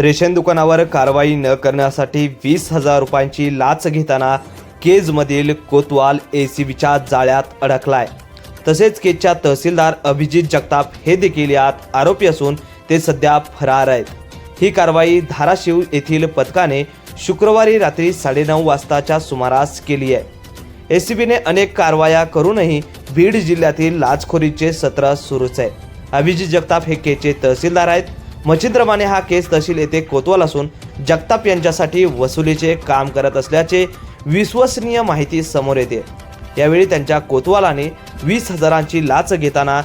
Ration दुकानावर कारवाई न करण्यासाठी वीस हजार रुपयांची लाच घेताना केजमधील कोतवाल एसीबीच्या जाळ्यात अडकलाय. तसेच केजच्या तहसीलदार अभिजित जगताप हे देखील यात आरोपी असून ते सध्या फरार आहेत. ही कारवाई धाराशिव येथील पथकाने शुक्रवारी रात्री साडेनऊ वाजताच्या सुमारास केली आहे. एसीबीने अनेक कारवाया करूनही बीड जिल्ह्यातील लाचखोरीचे सत्र सुरूच आहे. अभिजित जगताप हे केचे तहसीलदार आहेत. मच्छिंद्रमाने हा केस तहसील येथे कोतवाल असून जगताप यांच्यासाठी वसुलीचे काम करत असल्याचे विश्वसनीय माहिती समोर येते. यावेळी त्यांच्या कोतवालाने वीस हजारांची लाच घेताना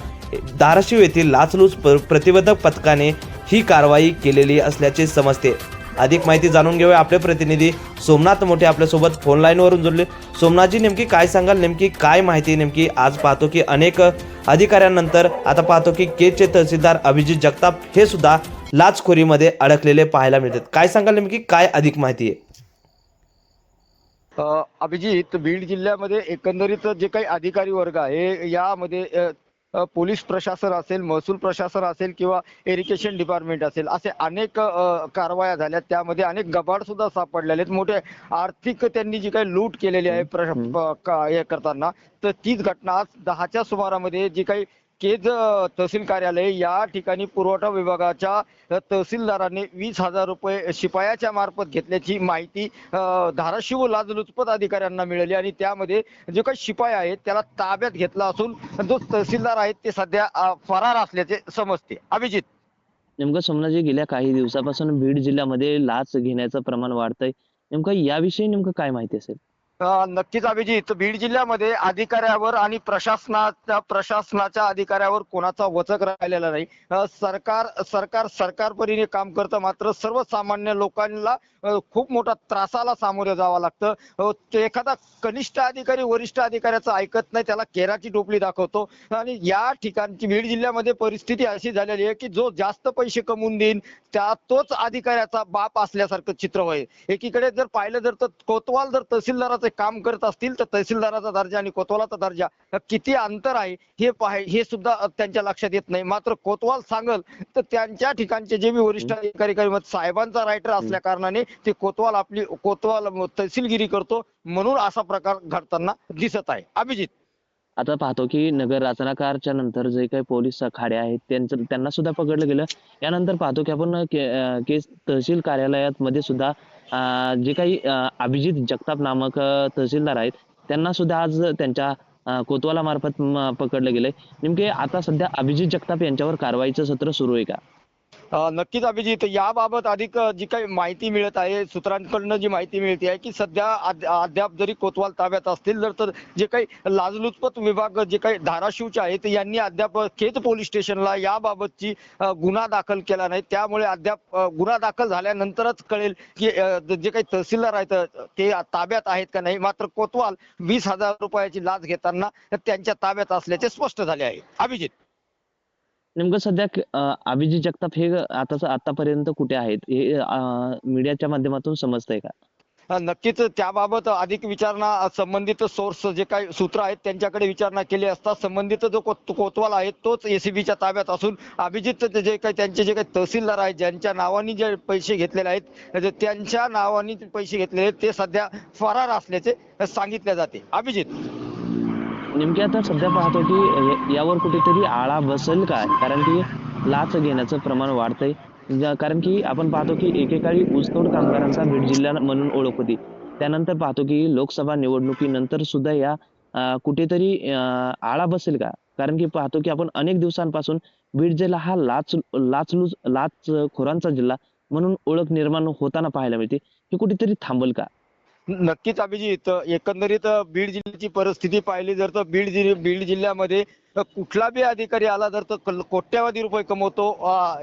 धाराशिव येथील लाचलूच प्रतिबंधक पथकाने ही कारवाई केलेली असल्याचे समजते. अधिक माहिती जाणून घेऊया आपले प्रतिनिधी. सोमनाथ मोठे आपल्यासोबत फोन लाईनवरून जोडले सोमनाथजी नेमकी काय सांगाल? नेमकी काय माहिती? नेमकी आज पाहतो की अनेक अधिकाऱ्यांनंतर आता पाहतो की केचे तहसीलदार अभिजित जगताप हे सुद्धा लाचखोरीमध्ये अडकलेले पाहायला मिळतात. काय सांगाल नेमकी? काय अधिक माहिती आहे? अभिजित बीड जिल्ह्यामध्ये एकंदरीत जे काही अधिकारी वर्ग आहे यामध्ये पोलीस प्रशासन असेल महसूल प्रशासन असेल किंवा इरिगेशन डिपार्टमेंट असेल असे अनेक कारवाया झाल्या त्यामध्ये अनेक गबाड सुद्धा सापडलेले आहेत. मोठे आर्थिक त्यांनी जी काही लूट केलेली आहे हे करताना तर तीच घटना आज दहाच्या सुमारामध्ये जी काही केज तहसील कार्यालय या ठिकाणी पुरवठा विभागाच्या तहसीलदारांनी वीस हजार रुपये शिपायाच्या मार्फत घेतल्याची माहिती धाराशिव लाचलुचपत अधिकाऱ्यांना मिळाली आणि त्यामध्ये जे काही शिपाय आहेत त्याला ताब्यात घेतला असून जो तहसीलदार आहेत ते सध्या फरार असल्याचे समजते. अभिजित. नेमकं सोमनाथजी गेल्या काही दिवसापासून बीड जिल्ह्यामध्ये लाच घेण्याचं प्रमाण वाढतंय. नेमकं याविषयी नेमकं काय माहिती असेल? नक्कीच अभिजित बीड जिल्ह्यामध्ये अधिकाऱ्यावर आणि प्रशासनाच्या प्रशासनाच्या अधिकाऱ्यावर कोणाचा वचक राहिलेला नाही. सरकार सरकार सरकार सरकारपरीने काम करतं मात्र सर्वसामान्य लोकांना खूप मोठा त्रासाला सामोरे जावं लागतं. ते एखादा कनिष्ठ अधिकारी वरिष्ठ अधिकाऱ्याचं ऐकत नाही त्याला केराची टोपली दाखवतो. आणि या ठिकाणची बीड जिल्ह्यामध्ये परिस्थिती अशी झालेली आहे की जो जास्त पैसे कमवून देईन त्या तोच अधिकाऱ्याचा बाप असल्यासारखं चित्र होईल एकीकडे जर पाहिलं जर तर कोतवाल जर तहसीलदाराचं काम करत असतील तर तहसीलदाराचा दर्जा आणि कोतवालाचा दर्जा किती अंतर आहे हे पाहाय हे सुद्धा त्यांच्या लक्षात येत नाही. मात्र कोतवाल सांगल तर त्यांच्या ठिकाणचे जे बी वरिष्ठ अधिकारी साहेबांचा रायटर असल्या कारणाने ते कोतवाल आपली कोतवाल तहसीलगिरी करतो म्हणून असा प्रकार घडताना दिसत आहे. अभिजित. आता पाहतो की नगर रचनाकारच्या नंतर जे काही पोलीस खाडे आहेत त्यांचं त्यांना सुद्धा पकडलं गेलं. यानंतर पाहतो की आपण केस तहसील कार्यालयात मध्ये सुद्धा जे काही अभिजित जगताप नामक तहसीलदार आहेत त्यांना सुद्धा आज त्यांच्या कोतवालामार्फत पकडलं गेलंय नेमके आता सध्या अभिजित जगताप यांच्यावर कारवाईचं सत्र सुरू आहे का? नक्कीच अभिजित याबाबत अधिक जी काही माहिती मिळत आहे सूत्रांकडनं जी माहिती मिळते आहे की सध्या अद्याप जरी कोतवाल ताब्यात असतील तर तर जे काही लाचलुचपत विभाग जे काही धाराशिवचे आहेत यांनी अद्याप खेत पोलीस स्टेशनला याबाबतची गुन्हा दाखल केला नाही. त्यामुळे अद्याप गुन्हा दाखल झाल्यानंतरच कळेल की जे काही तहसीलदार आहेत ते ताब्यात आहेत का नाही. मात्र कोतवाल वीस हजार रुपयाची लाच घेताना त्यांच्या ताब्यात असल्याचे स्पष्ट झाले आहे. अभिजित. नेमकं सध्या क- अभिजित जगताप हे आता आतापर्यंत कुठे आहेत? हे मीडियाच्या माध्यमातून समजतंय का? अ, नक्कीच त्याबाबत अधिक विचारणा संबंधित सोर्स जे काही सूत्र आहेत त्यांच्याकडे विचारणा केली असता संबंधित जो कोत- कोतवाल आहे तोच एसीबीच्या ताब्यात असून अभिजित जे काही त्यांचे जे काही तहसीलदार आहेत ज्यांच्या नावाने जे पैसे घेतलेले आहेत म्हणजे जे त्यांच्या नावाने पैसे घेतलेले आहेत ते सध्या फरार असल्याचे सांगितले जाते. अभिजित. नेमकी आता सध्या पाहतो की यावर कुठेतरी आळा बसेल काय? कारण की लाच घेण्याचं प्रमाण वाढतंय. कारण की आपण पाहतो की एकेकाळी ऊसतोड कामगारांचा बीड जिल्हा म्हणून ओळख होती. त्यानंतर पाहतो की लोकसभा निवडणुकीनंतर सुद्धा या कुठेतरी अं, आळा बसेल का? कारण की पाहतो की आपण अनेक दिवसांपासून बीड जिल्हा हा लाच लाचलूच लाच खोरांचा जिल्हा म्हणून ओळख निर्माण होताना पाहायला मिळते. हे कुठेतरी थांबल का? नक्कीच अभिजित एकंदरीत बीड जिल्ह्याची परिस्थिती पाहिली जर तर बीड जिल्ह बीड जिल्ह्यामध्ये कुठला बी अधिकारी आला जर तर कोट्यावधी रुपये कमवतो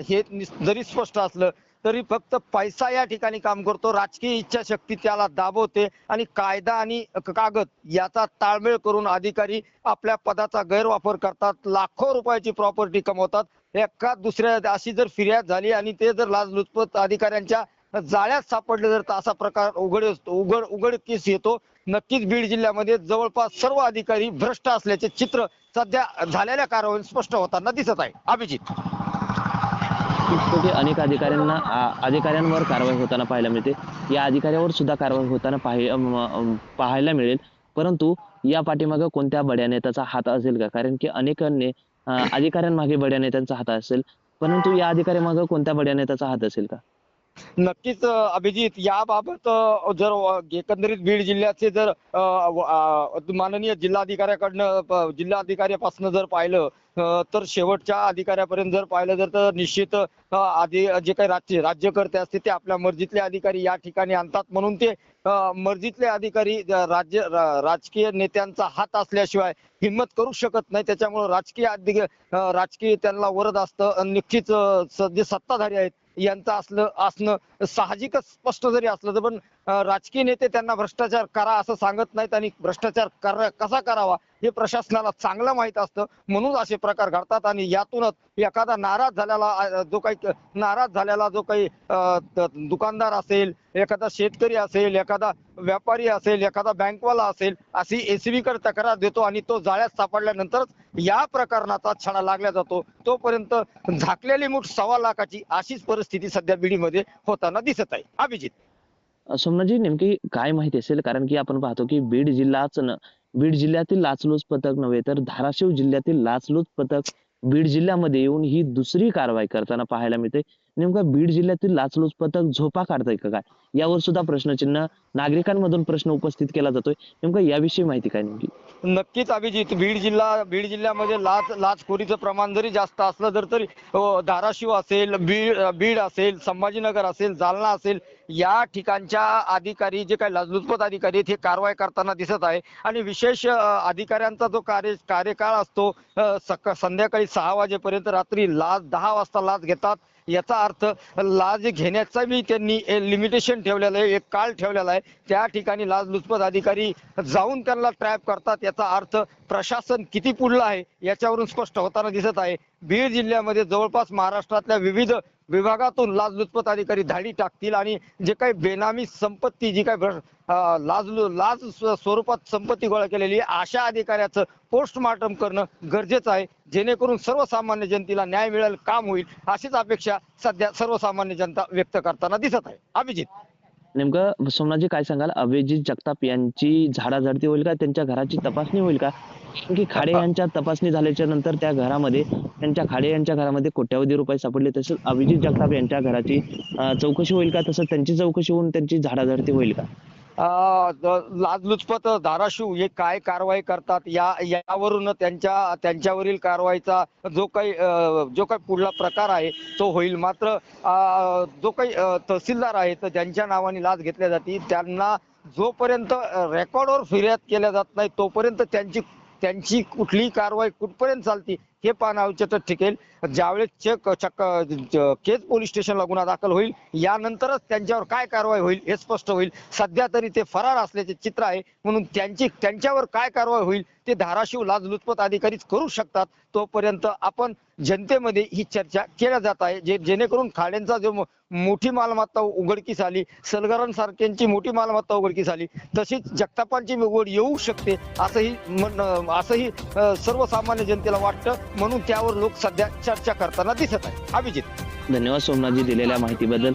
हे जरी स्पष्ट असलं तरी फक्त पैसा या ठिकाणी काम करतो राजकीय इच्छाशक्ती त्याला दाबवते आणि कायदा आणि कागद याचा ताळमेळ करून अधिकारी आपल्या पदाचा गैरवापर करतात लाखो रुपयाची प्रॉपर्टी कमवतात एका दुसऱ्या अशी जर फिर्याद झाली आणि ते जर लाचलुचपत अधिकाऱ्यांच्या जाळ्यात सापडले जर तर असा प्रकार उघड उघड उघडकीस येतो. नक्कीच बीड जिल्ह्यामध्ये जवळपास सर्व अधिकारी भ्रष्ट असल्याचे चित्र सध्या झालेल्या कारवाईत स्पष्ट होताना दिसत आहे. अभिजित. अनेक अधिकाऱ्यांना अधिकाऱ्यांवर कारवाई होताना पाहायला मिळते. या अधिकाऱ्यावर सुद्धा कारवाई होताना पाहायला मिळेल. परंतु या पाठीमागं कोणत्या बड्या नेत्याचा हात असेल का? कारण की अनेकांनी अधिकाऱ्यांमागे बड्या नेत्यांचा हात असेल. परंतु या अधिकाऱ्यामागं कोणत्या बड्या नेत्याचा हात असेल का? नक्कीच अभिजित याबाबत जर एकंदरीत बीड जिल्ह्याचे जर माननीय जिल्हाधिकाऱ्याकडनं जिल्हाधिकाऱ्यापासून जर पाहिलं तर शेवटच्या अधिकाऱ्यापर्यंत जर पाहिलं जर तर निश्चित आधी जे काही राज्य राज्यकर्ते असते ते आपल्या मर्जीतले अधिकारी या ठिकाणी आणतात. म्हणून ते मर्जीतले अधिकारी राज्य राजकीय नेत्यांचा हात असल्याशिवाय हिंमत करू शकत नाही. त्याच्यामुळे राजकीय अधिक राजकीय त्यांना वरद असतं. निश्चित जे सत्ताधारी आहेत यांचं असलं असणं साहजिकच स्पष्ट जरी असलं तर पण राजकीय नेते त्यांना भ्रष्टाचार करा असं सांगत नाहीत आणि भ्रष्टाचार कर कसा करावा? हे प्रशासनाला चांगलं माहीत असतं. म्हणून असे प्रकार घडतात आणि यातूनच एखादा नाराज झालेला जो काही नाराज झालेला जो काही दुकानदार असेल एखादा शेतकरी असेल एखादा व्यापारी असेल एखादा बँकवाला असेल अशी एसीबी कडे तक्रार देतो आणि तो जाळ्यात सापडल्यानंतरच या प्रकरणाचा छडा लागला जातो. तोपर्यंत झाकलेली मूठ सव्वा लाखाची अशीच परिस्थिती सध्या बीडीमध्ये होताना दिसत आहे. अभिजित. सोमनाथजी नेमकी काय माहिती असेल? कारण की आपण पाहतो की बीड जिल्हाच बीड जिल्ह्यातील लाचलुच पथक नव्हे तर धाराशिव जिल्ह्यातील लाचलुच पथक बीड जिल्ह्यामध्ये येऊन ही दुसरी कारवाई करताना पाहायला मिळते. नेमका बीड जिल्ह्यातील लाचलुच पथक झोपा काढतंय का काय? यावर सुद्धा प्रश्नचिन्ह नागरिकांमधून प्रश्न उपस्थित केला जातोय. नेमका याविषयी माहिती काय नेमकी? नक्कीच अभिजित बीड जिल्हा बीड जिल्ह्यामध्ये लाच लाचखोरीचं प्रमाण जरी जास्त असलं जर तरी धाराशिव असेल बीड बीड असेल संभाजीनगर असेल जालना असेल या ठिकाणच्या अधिकारी जे काही लाचलुचपत अधिकारी आहेत हे कारवाई करताना दिसत आहे. आणि विशेष अधिकाऱ्यांचा जो कार्य कार्यकाळ असतो सक संध्याकाळी सहा वाजेपर्यंत रात्री लाच दहा वाजता लाच घेतात. याचा अर्थ लाच घेण्याचा बी त्यांनी लिमिटेशन ठेवलेलं आहे एक काळ ठेवलेला आहे. त्या ठिकाणी लाचलुचपत अधिकारी जाऊन त्यांना ट्रॅप करतात. याचा अर्थ प्रशासन किती पुढलं आहे याच्यावरून स्पष्ट होताना दिसत आहे. बीड जिल्ह्यामध्ये जवळपास महाराष्ट्रातल्या विविध विभागातून लाचलुचपत अधिकारी धाडी टाकतील आणि जे काही बेनामी संपत्ती जी काही लाज लाज स्वरूपात संपत्ती गोळा केलेली आहे अशा अधिकाऱ्याचं पोस्टमार्टम करणं गरजेचं आहे. जेणेकरून सर्वसामान्य जनतेला न्याय मिळेल काम होईल अशीच अपेक्षा सध्या सर्वसामान्य जनता व्यक्त करताना दिसत आहे. अभिजित. नेमकं सोमनाथजी काय सांगाल? अभिजित जगताप यांची झाडाझडती होईल का? त्यांच्या घराची तपासणी होईल का? की खाडे यांच्या तपासणी झाल्याच्यानंतर त्या घरामध्ये त्यांच्या खाडे यांच्या घरामध्ये कोट्यावधी रुपये सापडले. तसंच अभिजित जगताप यांच्या घराची चौकशी होईल का? तसंच त्यांची चौकशी होऊन त्यांची झाडाझडती होईल का? लाचलुचपत धाराशिव हे काय कारवाई करतात या यावरून त्यांच्या त्यांच्यावरील कारवाईचा जो काही अं, जो काही पुढला प्रकार आहे तो होईल. मात्र अं, जो काही तहसीलदार तहसीलदार आहेत ज्यांच्या नावाने लाच घेतल्या जाते त्यांना जोपर्यंत रेकॉर्डवर फिर्याद केल्या जात नाही तोपर्यंत त्यांची त्यांची कुठलीही कारवाई कुठपर्यंत चालती हे पाहणं आवश्यक ठिकेल ज्यावेळेस चेक चक्क केज पोलीस स्टेशनला गुन्हा दाखल होईल यानंतरच त्यांच्यावर काय कारवाई होईल हे स्पष्ट होईल. सध्या तरी ते फरार असल्याचे चित्र आहे. म्हणून त्यांची त्यांच्यावर काय कारवाई होईल ते धाराशिव लाचलुचपत अधिकारीच करू शकतात. तोपर्यंत आपण जनतेमध्ये ही चर्चा केल्या जात आहे. जे जेणेकरून खाड्यांचा जो मोठी मालमत्ता उघडकीस आली. सलगरांसारख्यांची मोठी मालमत्ता उघडकीस आली. तशीच जगतापांची उघड येऊ शकते असंही म्हण- असंही सर्वसामान्य जनतेला वाटतं. म्हणून त्यावर लोक सध्या चर्चा करताना दिसत आहे अभिजित. धन्यवाद सोमनाथजी दिलेल्या माहितीबद्दल.